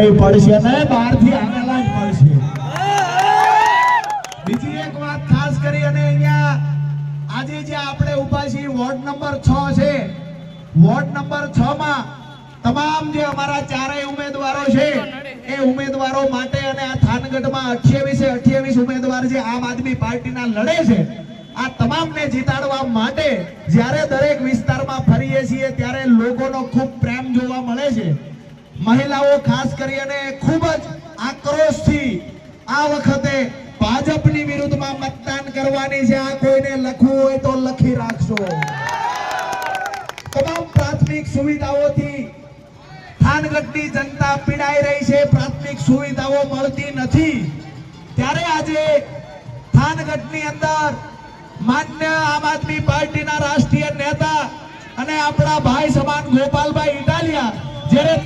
નહીં પડશે ને બહારથી આવેલા જ પડશે. બીજી એક વાત ખાસ કરી અને અહીંયા આજે જે આપણે ઊભા છીએ, વોર્ડ નંબર 6 છે. વોર્ડ નંબર 6 માં તમામ જે અમારા ચારેય ઉમેદવારો છે, એ ઉમેદવારો માટે અને આ થાનગઢમાં 28 28 ઉમેદવાર જે આમ આદમી પાર્ટીના લડે છે, આ તમામને જીતાડવા માટે જ્યારે દરેક વિસ્તારમાં ફરીએ છીએ, ત્યારે લોકોનો ખૂબ પ્રેમ જોવા મળે મહિલાઓ ખાસ કરી અને ખૂબ જ આક્રોશથી આ વખતે ભાજપની વિરુદ્ધમાં મતદાન કરવાની છે. આ કોઈને લખવું હોય તો લખી રાખશો તમામ પ્રાથમિક સુવિધાઓથી થાનગઢની જનતા પીડાઈ રહી છે. પ્રાથમિક સુવિધાઓ મળતી નથી. ત્યારે આજે થાનગઢની અંદર માન્ય આમ આદમી પાર્ટીના રાષ્ટ્રીય નેતા અને આપણા ભાઈ સમાન ગોપાલભાઈ ઇટાલિયા, જ્યારે